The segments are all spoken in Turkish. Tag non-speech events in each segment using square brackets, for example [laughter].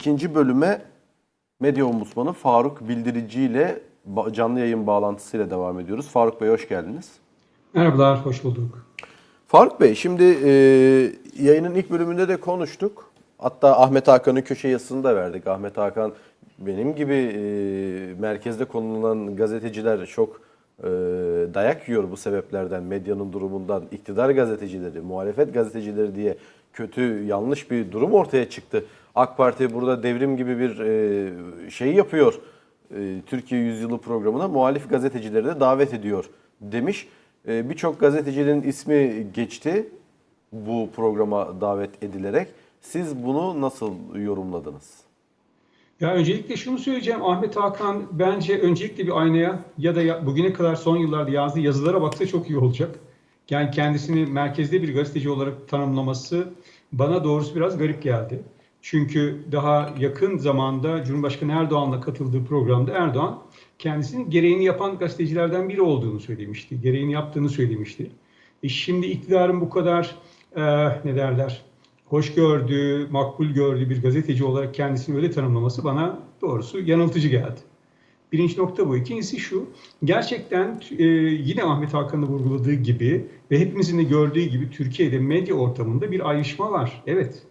İkinci bölüme medya ombudsmanı Faruk Bildirici ile canlı yayın bağlantısıyla devam ediyoruz. Faruk Bey hoş geldiniz. Merhabalar, hoş bulduk. Faruk Bey şimdi e, yayının ilk bölümünde de konuştuk. Hatta Ahmet Hakan'ın köşe yazısını da verdik. Ahmet Hakan benim gibi e, merkezde konulan gazeteciler çok e, dayak yiyor bu sebeplerden, medyanın durumundan, iktidar gazetecileri, muhalefet gazetecileri diye kötü, yanlış bir durum ortaya çıktı. AK Parti burada devrim gibi bir e, şey yapıyor. E, Türkiye Yüzyılı programına muhalif gazetecileri de davet ediyor demiş. E, Birçok gazetecinin ismi geçti bu programa davet edilerek. Siz bunu nasıl yorumladınız? Ya öncelikle şunu söyleyeceğim. Ahmet Hakan bence öncelikle bir aynaya ya da bugüne kadar son yıllarda yazdığı yazılara baksa çok iyi olacak. Yani kendisini merkezde bir gazeteci olarak tanımlaması bana doğrusu biraz garip geldi. Çünkü daha yakın zamanda Cumhurbaşkanı Erdoğan'la katıldığı programda Erdoğan kendisinin gereğini yapan gazetecilerden biri olduğunu söylemişti. Gereğini yaptığını söylemişti. E şimdi iktidarın bu kadar e, ne derler hoş gördüğü, makbul gördüğü bir gazeteci olarak kendisini öyle tanımlaması bana doğrusu yanıltıcı geldi. Birinci nokta bu. İkincisi şu, gerçekten e, yine Ahmet Hakan'ın vurguladığı gibi ve hepimizin de gördüğü gibi Türkiye'de medya ortamında bir ayrışma var. Evet,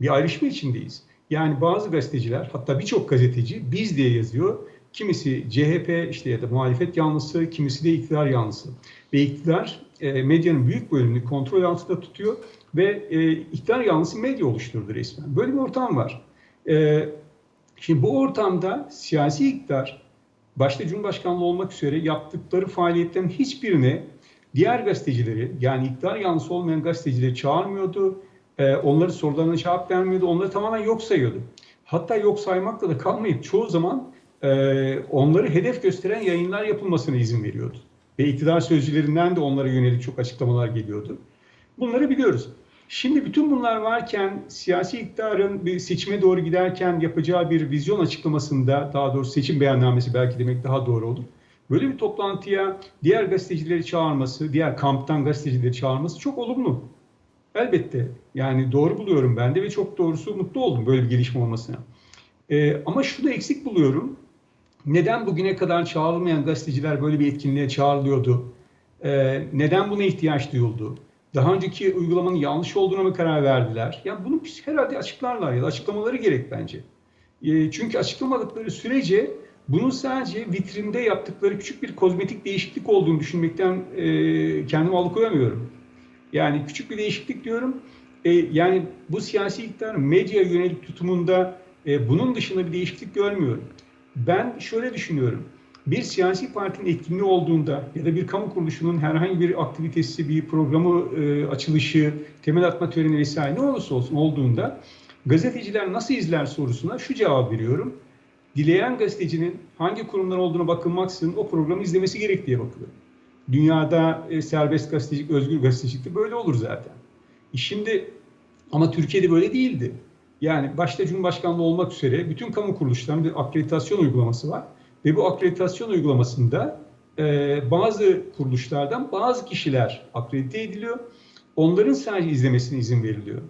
bir ayrışma içindeyiz. Yani bazı gazeteciler, hatta birçok gazeteci biz diye yazıyor. Kimisi CHP işte ya da muhalefet yanlısı, kimisi de iktidar yanlısı. Ve iktidar e, medyanın büyük bölümünü kontrol altında tutuyor ve e, iktidar yanlısı medya oluşturdu resmen. Böyle bir ortam var. E, şimdi bu ortamda siyasi iktidar başta Cumhurbaşkanlığı olmak üzere yaptıkları faaliyetlerin hiçbirine diğer gazetecileri yani iktidar yanlısı olmayan gazetecileri çağırmıyordu. E, onların sorularına cevap vermiyordu. Onları tamamen yok sayıyordu. Hatta yok saymakla da kalmayıp çoğu zaman e, onları hedef gösteren yayınlar yapılmasına izin veriyordu. Ve iktidar sözcülerinden de onlara yönelik çok açıklamalar geliyordu. Bunları biliyoruz. Şimdi bütün bunlar varken siyasi iktidarın bir seçime doğru giderken yapacağı bir vizyon açıklamasında daha doğrusu seçim beyannamesi belki demek daha doğru olur. Böyle bir toplantıya diğer gazetecileri çağırması, diğer kamptan gazetecileri çağırması çok olumlu. Elbette yani doğru buluyorum ben de ve çok doğrusu mutlu oldum böyle bir gelişme olmasına. Ee, ama şunu eksik buluyorum. Neden bugüne kadar çağrılmayan gazeteciler böyle bir etkinliğe çağrılıyordu? Ee, neden buna ihtiyaç duyuldu? Daha önceki uygulamanın yanlış olduğuna mı karar verdiler? Ya bunu herhalde açıklarlar ya da açıklamaları gerek bence. E, çünkü açıklamadıkları sürece bunun sadece vitrinde yaptıkları küçük bir kozmetik değişiklik olduğunu düşünmekten e, kendimi alıkoyamıyorum. Yani küçük bir değişiklik diyorum. E, yani bu siyasi iktidar medya yönelik tutumunda e, bunun dışında bir değişiklik görmüyorum. Ben şöyle düşünüyorum bir siyasi partinin etkinliği olduğunda ya da bir kamu kuruluşunun herhangi bir aktivitesi, bir programı e, açılışı, temel atma töreni vesaire ne olursa olsun olduğunda gazeteciler nasıl izler sorusuna şu cevap veriyorum. Dileyen gazetecinin hangi kurumdan olduğuna bakılmaksızın o programı izlemesi gerektiği bakılıyor. Dünyada e, serbest gazetecilik, özgür gazetecilik de böyle olur zaten. E şimdi ama Türkiye'de böyle değildi. Yani başta Cumhurbaşkanlığı olmak üzere bütün kamu kuruluşlarının bir akreditasyon uygulaması var. Ve bu akreditasyon uygulamasında e, bazı kuruluşlardan bazı kişiler akredite ediliyor. Onların sadece izlemesine izin veriliyor.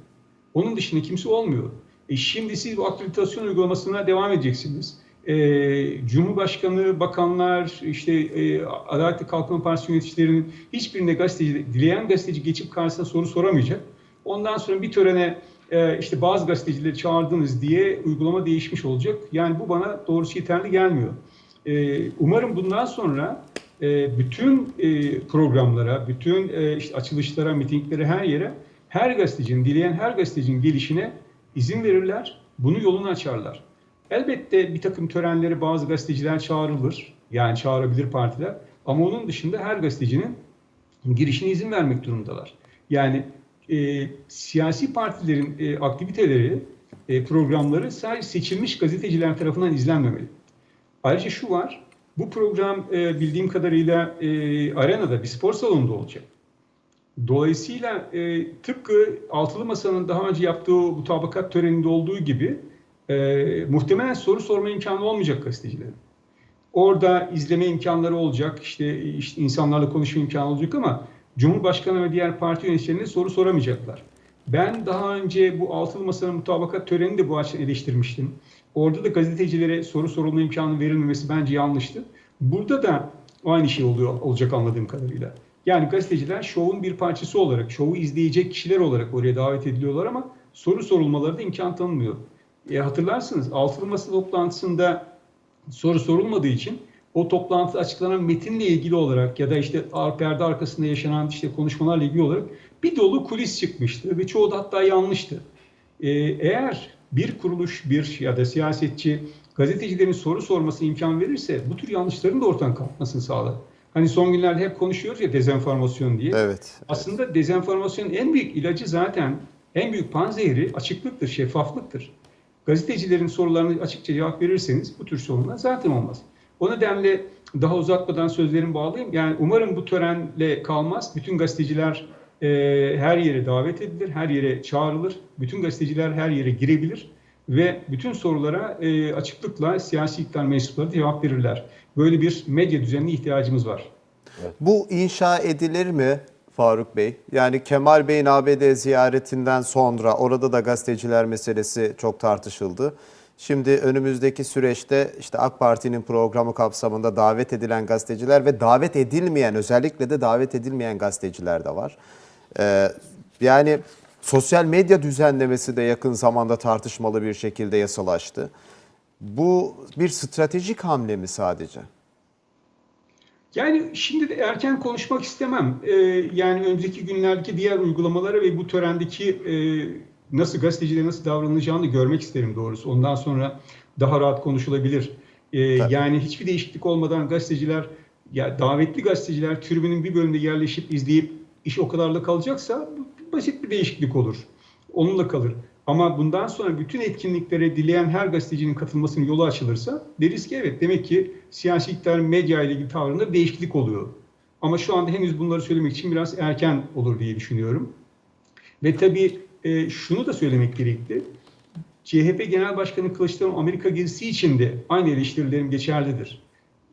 Onun dışında kimse olmuyor. E şimdi siz bu akreditasyon uygulamasına devam edeceksiniz. E, Cumhurbaşkanı, bakanlar, işte e, Adalet ve Kalkınma Partisi yöneticilerinin hiçbirine gazeteci, dileyen gazeteci geçip karşısına soru soramayacak. Ondan sonra bir törene e, işte bazı gazetecileri çağırdınız diye uygulama değişmiş olacak. Yani bu bana doğrusu yeterli gelmiyor. E, umarım bundan sonra e, bütün e, programlara, bütün e, işte açılışlara, mitinglere, her yere her gazetecinin, dileyen her gazetecinin gelişine izin verirler. Bunu yolunu açarlar. Elbette bir takım törenlere bazı gazeteciler çağrılır. Yani çağırabilir partiler. Ama onun dışında her gazetecinin girişine izin vermek durumundalar. Yani e, siyasi partilerin e, aktiviteleri, e, programları sadece seçilmiş gazeteciler tarafından izlenmemeli. Ayrıca şu var, bu program e, bildiğim kadarıyla e, arenada bir spor salonunda olacak. Dolayısıyla e, tıpkı Altılı Masa'nın daha önce yaptığı mutabakat töreninde olduğu gibi e, muhtemelen soru sorma imkanı olmayacak gazetecilerin. Orada izleme imkanları olacak, işte, işte insanlarla konuşma imkanı olacak ama Cumhurbaşkanı ve diğer parti yöneticilerine soru soramayacaklar. Ben daha önce bu altılı masanın mutabakat törenini de bu açıdan eleştirmiştim. Orada da gazetecilere soru sorulma imkanı verilmemesi bence yanlıştı. Burada da aynı şey oluyor olacak anladığım kadarıyla. Yani gazeteciler şovun bir parçası olarak, şovu izleyecek kişiler olarak oraya davet ediliyorlar ama soru sorulmaları da imkan tanınmıyor. E, hatırlarsınız altılı masa toplantısında soru sorulmadığı için o toplantıda açıklanan metinle ilgili olarak ya da işte perde arkasında yaşanan işte konuşmalarla ilgili olarak bir dolu kulis çıkmıştı ve çoğu da hatta yanlıştı. Ee, eğer bir kuruluş, bir ya da siyasetçi gazetecilerin soru sorması imkan verirse bu tür yanlışların da ortadan kalkmasını sağlar. Hani son günlerde hep konuşuyoruz ya dezenformasyon diye. Evet. Aslında dezenformasyonun en büyük ilacı zaten en büyük panzehri açıklıktır, şeffaflıktır. Gazetecilerin sorularına açıkça cevap verirseniz bu tür sorunlar zaten olmaz. O nedenle daha uzatmadan sözlerimi bağlayayım. Yani umarım bu törenle kalmaz. Bütün gazeteciler e, her yere davet edilir, her yere çağrılır. Bütün gazeteciler her yere girebilir ve bütün sorulara e, açıklıkla siyasi iktidar mensupları cevap verirler. Böyle bir medya düzenine ihtiyacımız var. Bu inşa edilir mi Faruk Bey? Yani Kemal Bey'in ABD ziyaretinden sonra orada da gazeteciler meselesi çok tartışıldı. Şimdi önümüzdeki süreçte işte AK Parti'nin programı kapsamında davet edilen gazeteciler ve davet edilmeyen özellikle de davet edilmeyen gazeteciler de var. Ee, yani sosyal medya düzenlemesi de yakın zamanda tartışmalı bir şekilde yasalaştı. Bu bir stratejik hamle mi sadece? Yani şimdi de erken konuşmak istemem. Ee, yani önümüzdeki günlerdeki diğer uygulamalara ve bu törendeki e, nasıl gazetecilere nasıl davranılacağını görmek isterim doğrusu. Ondan sonra daha rahat konuşulabilir. Ee, Tabii. yani hiçbir değişiklik olmadan gazeteciler, ya davetli gazeteciler tribünün bir bölümünde yerleşip izleyip iş o kadarla kalacaksa basit bir değişiklik olur. Onunla kalır. Ama bundan sonra bütün etkinliklere dileyen her gazetecinin katılmasının yolu açılırsa deriz ki evet demek ki siyasi iktidar medya ile ilgili tavrında değişiklik oluyor. Ama şu anda henüz bunları söylemek için biraz erken olur diye düşünüyorum. Ve tabii e, şunu da söylemek gerekli. CHP Genel Başkanı Kılıçdaroğlu Amerika gezisi için de aynı eleştirilerim geçerlidir.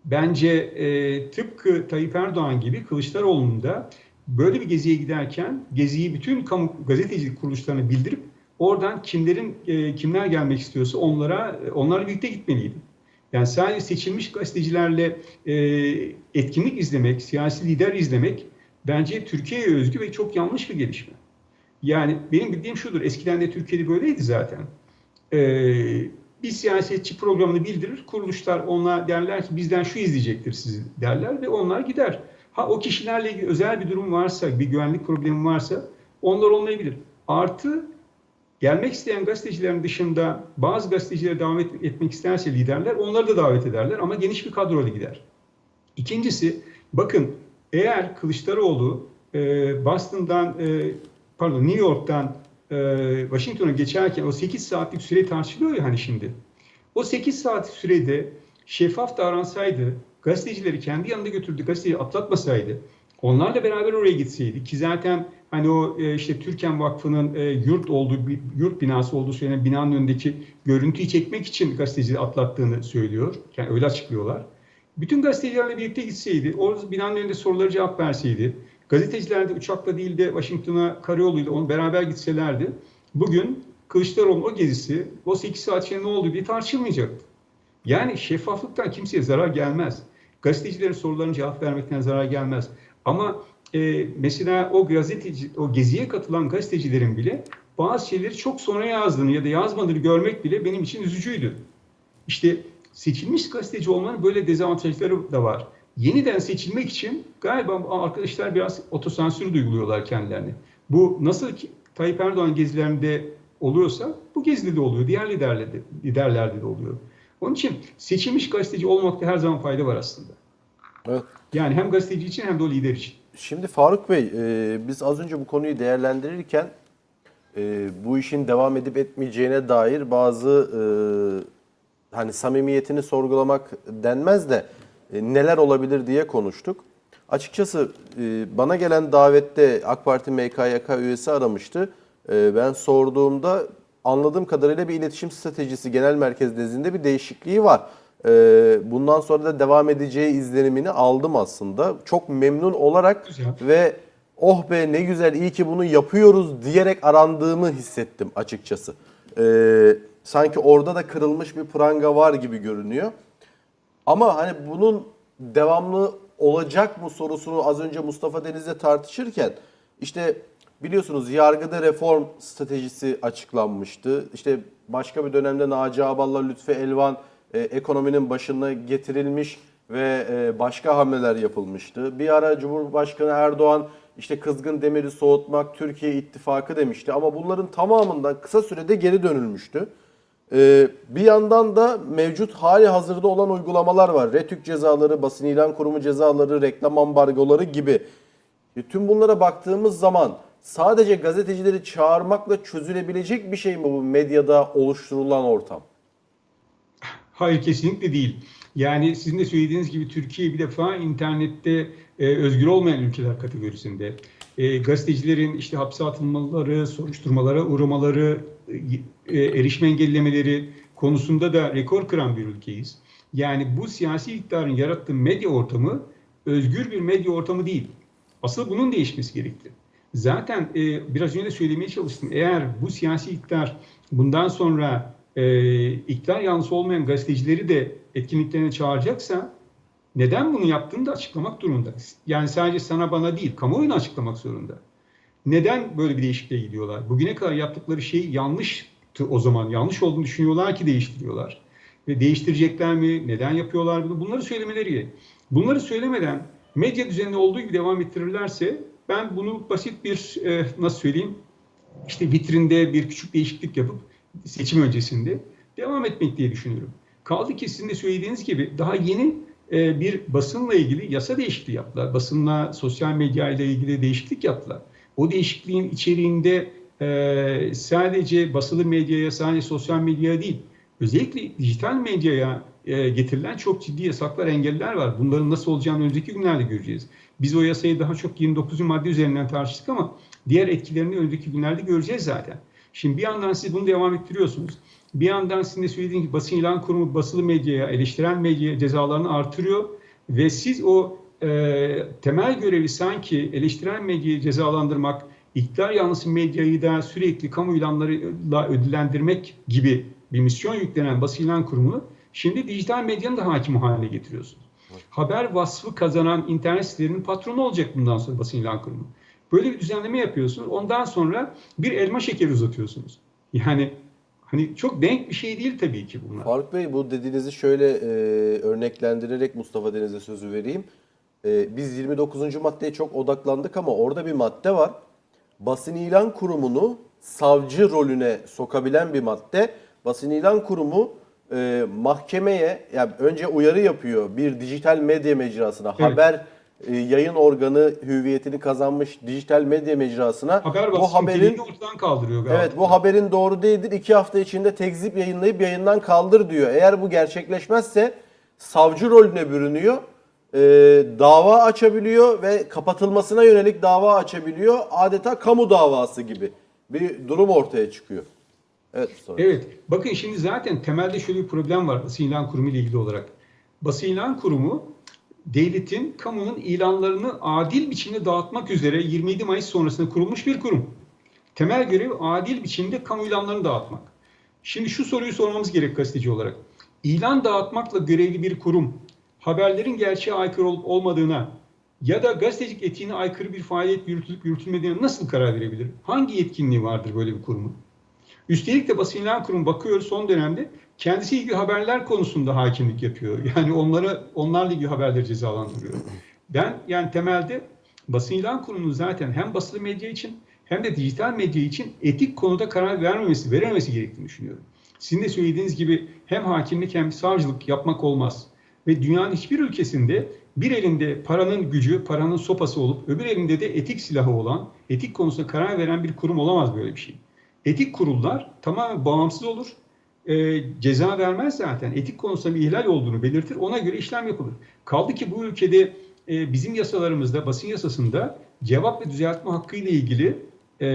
Bence e, tıpkı Tayyip Erdoğan gibi Kılıçdaroğlu'nun da böyle bir geziye giderken geziyi bütün kamu gazetecilik kuruluşlarına bildirip oradan kimlerin e, kimler gelmek istiyorsa onlara onlarla birlikte gitmeliydi. Yani sadece seçilmiş gazetecilerle e, etkinlik izlemek, siyasi lider izlemek bence Türkiye'ye özgü ve çok yanlış bir gelişme. Yani benim bildiğim şudur, eskiden de Türkiye'de böyleydi zaten. Ee, bir siyasetçi programını bildirir, kuruluşlar ona derler ki bizden şu izleyecektir sizi derler ve onlar gider. Ha o kişilerle ilgili özel bir durum varsa, bir güvenlik problemi varsa onlar olmayabilir. Artı gelmek isteyen gazetecilerin dışında bazı gazetecileri davet etmek isterse liderler onları da davet ederler ama geniş bir kadroyla gider. İkincisi bakın eğer Kılıçdaroğlu e, Boston'dan e, pardon New York'tan e, Washington'a geçerken o 8 saatlik süre tartışılıyor ya hani şimdi. O 8 saat sürede şeffaf davransaydı, gazetecileri kendi yanında götürdü, gazeteciyi atlatmasaydı, onlarla beraber oraya gitseydi ki zaten hani o e, işte Türken Vakfı'nın e, yurt olduğu yurt binası olduğu söylenen binanın önündeki görüntüyü çekmek için gazetecileri atlattığını söylüyor. Yani öyle açıklıyorlar. Bütün gazetecilerle birlikte gitseydi, orada binanın önünde soruları cevap verseydi, gazeteciler de uçakla değil de Washington'a karayoluyla onu beraber gitselerdi, bugün Kılıçdaroğlu o gezisi, o 8 saat içinde ne oldu diye tartışılmayacaktı. Yani şeffaflıktan kimseye zarar gelmez. Gazetecilerin sorularına cevap vermekten zarar gelmez. Ama e, mesela o gazeteci, o geziye katılan gazetecilerin bile bazı şeyleri çok sonra yazdığını ya da yazmadığını görmek bile benim için üzücüydü. İşte seçilmiş gazeteci olmanın böyle dezavantajları da var. Yeniden seçilmek için galiba arkadaşlar biraz otosansür uyguluyorlar kendilerine. Bu nasıl ki Tayyip Erdoğan gezilerinde oluyorsa bu gezide de oluyor. Diğer liderlerde, liderlerde de oluyor. Onun için seçilmiş gazeteci olmakta her zaman fayda var aslında. Evet. Yani hem gazeteci için hem de o lider için. Şimdi Faruk Bey, e, biz az önce bu konuyu değerlendirirken e, bu işin devam edip etmeyeceğine dair bazı e, hani samimiyetini sorgulamak denmez de e, neler olabilir diye konuştuk. Açıkçası e, bana gelen davette AK Parti MKYK üyesi aramıştı. E, ben sorduğumda anladığım kadarıyla bir iletişim stratejisi genel merkez nezdinde bir değişikliği var. E, bundan sonra da devam edeceği izlenimini aldım aslında. Çok memnun olarak Güzel. ve oh be ne güzel iyi ki bunu yapıyoruz diyerek arandığımı hissettim açıkçası. Ee, sanki orada da kırılmış bir pranga var gibi görünüyor. Ama hani bunun devamlı olacak mı sorusunu az önce Mustafa Deniz'le tartışırken işte biliyorsunuz yargıda reform stratejisi açıklanmıştı. İşte başka bir dönemde Naci Ağbal'la Lütfi Elvan e, ekonominin başına getirilmiş ve e, başka hamleler yapılmıştı. Bir ara Cumhurbaşkanı Erdoğan işte kızgın demiri soğutmak Türkiye ittifakı demişti ama bunların tamamından kısa sürede geri dönülmüştü. Ee, bir yandan da mevcut hali hazırda olan uygulamalar var. Retük cezaları, basın ilan kurumu cezaları, reklam ambargoları gibi. E, tüm bunlara baktığımız zaman sadece gazetecileri çağırmakla çözülebilecek bir şey mi bu medyada oluşturulan ortam? Hayır kesinlikle değil. Yani sizin de söylediğiniz gibi Türkiye bir defa internette e, özgür olmayan ülkeler kategorisinde. E, gazetecilerin işte hapse atılmaları, soruşturmalara uğramaları, e, erişme engellemeleri konusunda da rekor kıran bir ülkeyiz. Yani bu siyasi iktidarın yarattığı medya ortamı özgür bir medya ortamı değil. Asıl bunun değişmesi gerekli. Zaten e, biraz önce de söylemeye çalıştım. Eğer bu siyasi iktidar bundan sonra e, iktidar yanlısı olmayan gazetecileri de etkinliklerine çağıracaksa neden bunu yaptığını da açıklamak durumunda. Yani sadece sana bana değil, kamuoyuna açıklamak zorunda. Neden böyle bir değişikliğe gidiyorlar? Bugüne kadar yaptıkları şey yanlıştı o zaman. Yanlış olduğunu düşünüyorlar ki değiştiriyorlar. Ve değiştirecekler mi? Neden yapıyorlar bunu? Bunları söylemeleri gerek. Bunları söylemeden medya düzeninde olduğu gibi devam ettirirlerse ben bunu basit bir e, nasıl söyleyeyim işte vitrinde bir küçük değişiklik yapıp seçim öncesinde devam etmek diye düşünüyorum. Kaldı ki sizin de söylediğiniz gibi daha yeni e, bir basınla ilgili yasa değişikliği yaptılar. Basınla, sosyal medya ile ilgili değişiklik yaptılar. O değişikliğin içeriğinde e, sadece basılı medyaya, sadece sosyal medyaya değil, özellikle dijital medyaya e, getirilen çok ciddi yasaklar, engeller var. Bunların nasıl olacağını önümüzdeki günlerde göreceğiz. Biz o yasayı daha çok 29. madde üzerinden tartıştık ama diğer etkilerini önümüzdeki günlerde göreceğiz zaten. Şimdi bir yandan siz bunu devam ettiriyorsunuz. Bir yandan sizin de söylediğiniz gibi basın ilan kurumu basılı medyaya, eleştiren medyaya cezalarını artırıyor ve siz o e, temel görevi sanki eleştiren medyayı cezalandırmak, iktidar yanlısı medyayı da sürekli kamu ilanlarıyla ödüllendirmek gibi bir misyon yüklenen basın ilan kurumunu şimdi dijital medyanın da hakim haline getiriyorsunuz. Haber vasfı kazanan internet sitelerinin patronu olacak bundan sonra basın ilan kurumu. Böyle bir düzenleme yapıyorsunuz. Ondan sonra bir elma şekeri uzatıyorsunuz. Yani hani çok denk bir şey değil tabii ki bunlar. Faruk Bey bu dediğinizi şöyle e, örneklendirerek Mustafa Deniz'e sözü vereyim. E, biz 29. maddeye çok odaklandık ama orada bir madde var. Basın ilan kurumunu savcı rolüne sokabilen bir madde. Basın ilan kurumu e, mahkemeye yani önce uyarı yapıyor bir dijital medya mecrasına, Evet. haber yayın organı hüviyetini kazanmış dijital medya mecrasına Haber bu haberin ortadan kaldırıyor galiba. Evet bu haberin doğru değildir. İki hafta içinde tekzip yayınlayıp yayından kaldır diyor. Eğer bu gerçekleşmezse savcı rolüne bürünüyor. Ee, dava açabiliyor ve kapatılmasına yönelik dava açabiliyor. Adeta kamu davası gibi bir durum ortaya çıkıyor. Evet sonra. Evet. Bakın şimdi zaten temelde şöyle bir problem var basın ilan kurumu ile ilgili olarak. Basın ilan kurumu devletin, kamunun ilanlarını adil biçimde dağıtmak üzere 27 Mayıs sonrasında kurulmuş bir kurum. Temel görev adil biçimde kamu ilanlarını dağıtmak. Şimdi şu soruyu sormamız gerek gazeteci olarak. İlan dağıtmakla görevli bir kurum haberlerin gerçeğe aykırı olup olmadığına ya da gazetecilik etiğine aykırı bir faaliyet yürütülüp yürütülmediğine nasıl karar verebilir? Hangi yetkinliği vardır böyle bir kurumun? Üstelik de basın ilan kurumu bakıyoruz son dönemde kendisi ilgili haberler konusunda hakimlik yapıyor. [laughs] Yani onlara onlarla ilgili haberleri cezalandırıyor. Ben yani temelde basın ilan kurumunun zaten hem basılı medya için hem de dijital medya için etik konuda karar vermemesi, verememesi gerektiğini düşünüyorum. Sizin de söylediğiniz gibi hem hakimlik hem savcılık yapmak olmaz. Ve dünyanın hiçbir ülkesinde bir elinde paranın gücü, paranın sopası olup öbür elinde de etik silahı olan, etik konusunda karar veren bir kurum olamaz böyle bir şey. Etik kurullar tamamen bağımsız olur. E, ceza vermez zaten. Etik konusunda bir ihlal olduğunu belirtir. Ona göre işlem yapılır. Kaldı ki bu ülkede e, bizim yasalarımızda, basın yasasında cevap ve düzeltme hakkı ile ilgili e,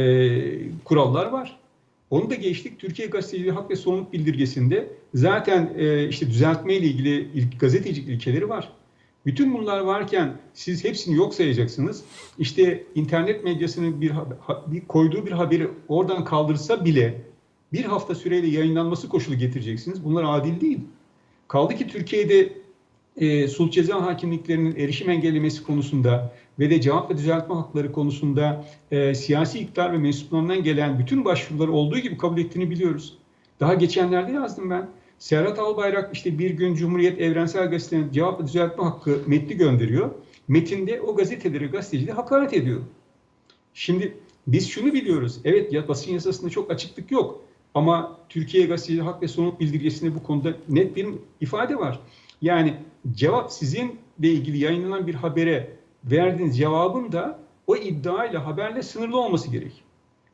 kurallar var. Onu da geçtik. Türkiye Gazeteciliği Hak ve Sorumluluk Bildirgesi'nde zaten e, işte düzeltme ile ilgili gazetecilik ilkeleri var. Bütün bunlar varken siz hepsini yok sayacaksınız. İşte internet medyasının bir, bir koyduğu bir haberi oradan kaldırsa bile bir hafta süreyle yayınlanması koşulu getireceksiniz. Bunlar adil değil. Kaldı ki Türkiye'de e, sulh ceza hakimliklerinin erişim engellemesi konusunda ve de cevap ve düzeltme hakları konusunda e, siyasi iktidar ve mensuplarından gelen bütün başvuruları olduğu gibi kabul ettiğini biliyoruz. Daha geçenlerde yazdım ben. Serhat Albayrak işte bir gün Cumhuriyet Evrensel Gazete'nin cevap düzeltme hakkı metni gönderiyor. Metinde o gazetelere, gazetecilere hakaret ediyor. Şimdi biz şunu biliyoruz. Evet ya basın yasasında çok açıklık yok. Ama Türkiye Gazeteciler Hak ve Sorumluluk Bildirgesi'nde bu konuda net bir ifade var. Yani cevap sizinle ilgili yayınlanan bir habere verdiğiniz cevabın da o iddiayla haberle sınırlı olması gerek.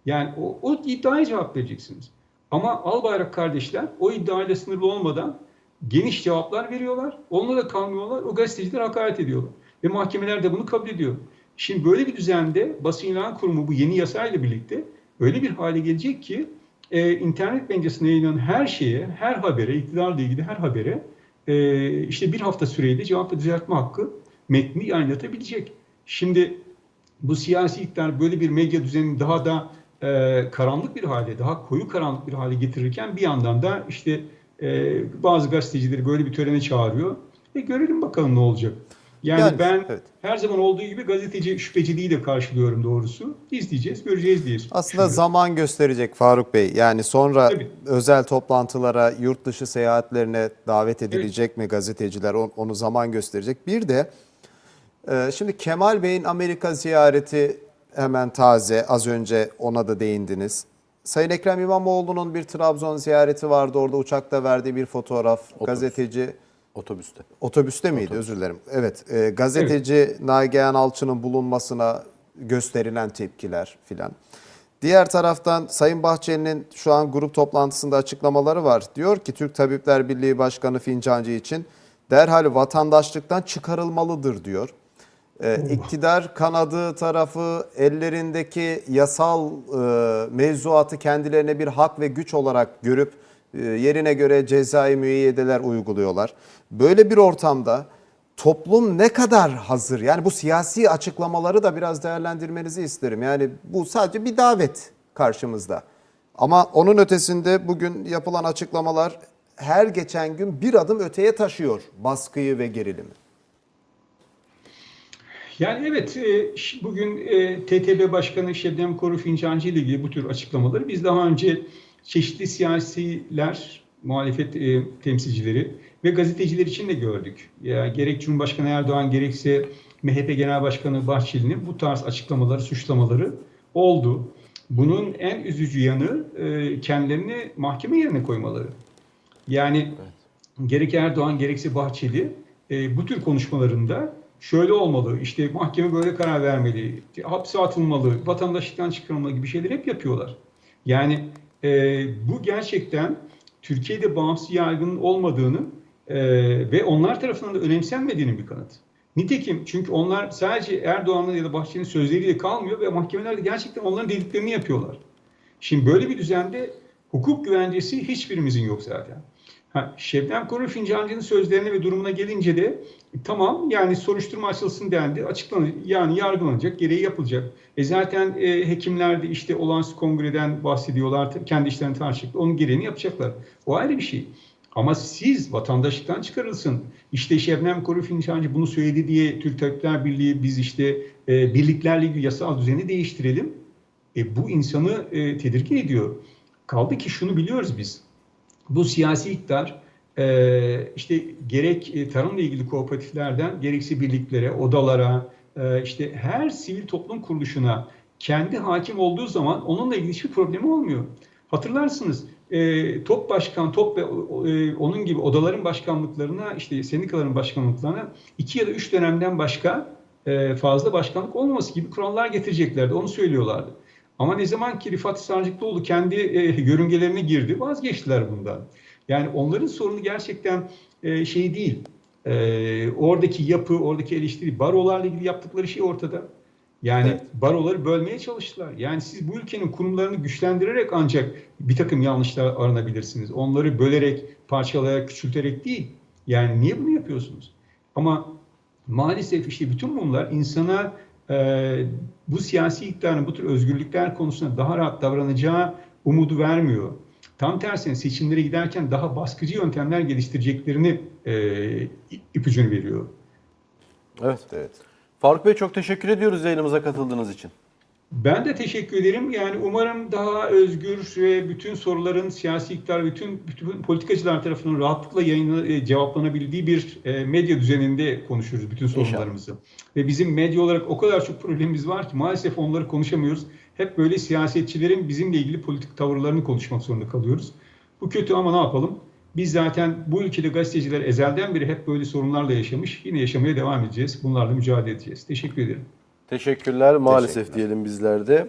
Yani o, o iddiaya cevap vereceksiniz. Ama Albayrak kardeşler o iddiayla sınırlı olmadan geniş cevaplar veriyorlar. Onunla da kalmıyorlar. O gazeteciler hakaret ediyorlar. Ve mahkemeler de bunu kabul ediyor. Şimdi böyle bir düzende basın ilan kurumu bu yeni yasayla birlikte öyle bir hale gelecek ki e, internet medyasında yayınlanan her şeye, her habere, iktidarla ilgili her habere e, işte bir hafta süreyle cevap ve düzeltme hakkı metni yayınlatabilecek. Şimdi bu siyasi iktidar böyle bir medya düzenini daha da e, karanlık bir hale, daha koyu karanlık bir hale getirirken bir yandan da işte e, bazı gazetecileri böyle bir törene çağırıyor. E görelim bakalım ne olacak. Yani, Yani, ben evet. her zaman olduğu gibi gazeteci şüpheciliği de karşılıyorum doğrusu. İzleyeceğiz, göreceğiz diye. Aslında zaman gösterecek Faruk Bey. Yani sonra Tabii. özel toplantılara, yurt dışı seyahatlerine davet edilecek mi gazeteciler On- onu zaman gösterecek. Bir de e, şimdi Kemal Bey'in Amerika ziyareti hemen taze. Az önce ona da değindiniz. Sayın Ekrem İmamoğlu'nun bir Trabzon ziyareti vardı. Orada uçakta verdiği bir fotoğraf. Gazeteci Otobüste. Otobüste miydi? Özür dilerim. Evet. e, gazeteci Nagihan Alçı'nın bulunmasına gösterilen tepkiler filan. Diğer taraftan Sayın Bahçeli'nin şu an grup toplantısında açıklamaları var. Diyor ki Türk Tabipler Birliği Başkanı Fincancı için derhal vatandaşlıktan çıkarılmalıdır diyor. Ee, iktidar kanadı tarafı ellerindeki yasal e, mevzuatı kendilerine bir hak ve güç olarak görüp e, yerine göre cezai müeyyideler uyguluyorlar. Böyle bir ortamda toplum ne kadar hazır? Yani bu siyasi açıklamaları da biraz değerlendirmenizi isterim. Yani bu sadece bir davet karşımızda. Ama onun ötesinde bugün yapılan açıklamalar her geçen gün bir adım öteye taşıyor baskıyı ve gerilimi. Yani evet, e, bugün e, TTB Başkanı Şebnem Korur Fincancı ile ilgili bu tür açıklamaları biz daha önce çeşitli siyasiler, muhalefet e, temsilcileri ve gazeteciler için de gördük. Ya, gerek Cumhurbaşkanı Erdoğan gerekse MHP Genel Başkanı Bahçeli'nin bu tarz açıklamaları, suçlamaları oldu. Bunun en üzücü yanı e, kendilerini mahkeme yerine koymaları. Yani gerek Erdoğan gerekse Bahçeli e, bu tür konuşmalarında şöyle olmalı, işte mahkeme böyle karar vermeli, hapse atılmalı, vatandaşlıktan çıkarılmalı gibi şeyler hep yapıyorlar. Yani e, bu gerçekten Türkiye'de bağımsız yargının olmadığını e, ve onlar tarafından da önemsenmediğinin bir kanıtı. Nitekim çünkü onlar sadece Erdoğan'ın ya da Bahçeli'nin sözleriyle kalmıyor ve mahkemeler de gerçekten onların dediklerini yapıyorlar. Şimdi böyle bir düzende hukuk güvencesi hiçbirimizin yok zaten. Ha, Şebnem Korur Fincancı'nın sözlerine ve durumuna gelince de e, tamam yani soruşturma açılsın dendi. Açıklanacak yani yargılanacak, gereği yapılacak. E zaten e, hekimler de işte olağanüstü kongreden bahsediyorlar. Kendi işlerini tartışacaklar. Onun gereğini yapacaklar. O ayrı bir şey. Ama siz vatandaşlıktan çıkarılsın. İşte Şebnem Korur Fincancı bunu söyledi diye Türk Tabipler Birliği biz işte e, birliklerle ilgili yasal düzeni değiştirelim. E, bu insanı e, tedirgin ediyor. Kaldı ki şunu biliyoruz biz. Bu siyasi iktidar e, işte gerek e, tarımla ilgili kooperatiflerden gerekse birliklere, odalara, e, işte her sivil toplum kuruluşuna kendi hakim olduğu zaman onunla ilgili hiçbir problemi olmuyor. Hatırlarsınız e, top başkan, top ve e, onun gibi odaların başkanlıklarına, işte sendikaların başkanlıklarına iki ya da üç dönemden başka e, fazla başkanlık olmaması gibi kurallar getireceklerdi. Onu söylüyorlardı. Ama ne zaman ki Rifat Sarcıklıoğlu kendi e, yörüngelerine girdi vazgeçtiler bundan. Yani onların sorunu gerçekten e, şey değil. E, oradaki yapı, oradaki eleştiri, barolarla ilgili yaptıkları şey ortada. Yani Evet. baroları bölmeye çalıştılar. Yani siz bu ülkenin kurumlarını güçlendirerek ancak bir takım yanlışlar aranabilirsiniz. Onları bölerek, parçalayarak, küçülterek değil. Yani niye bunu yapıyorsunuz? Ama maalesef işte bütün bunlar insana e, bu siyasi iktidarın bu tür özgürlükler konusunda daha rahat davranacağı umudu vermiyor. Tam tersine seçimlere giderken daha baskıcı yöntemler geliştireceklerini e, ipucunu veriyor. Evet. Evet. Faruk Bey çok teşekkür ediyoruz yayınımıza katıldığınız için. Ben de teşekkür ederim. Yani umarım daha özgür ve bütün soruların siyasi iktidar, bütün, bütün politikacılar tarafından rahatlıkla yayınla, e, cevaplanabildiği bir e, medya düzeninde konuşuruz bütün sorunlarımızı. Ve bizim medya olarak o kadar çok problemimiz var ki maalesef onları konuşamıyoruz. Hep böyle siyasetçilerin bizimle ilgili politik tavırlarını konuşmak zorunda kalıyoruz. Bu kötü ama ne yapalım? Biz zaten bu ülkede gazeteciler ezelden beri hep böyle sorunlarla yaşamış. Yine yaşamaya devam edeceğiz. Bunlarla mücadele edeceğiz. Teşekkür ederim. Teşekkürler. Maalesef Teşekkürler. diyelim bizler de.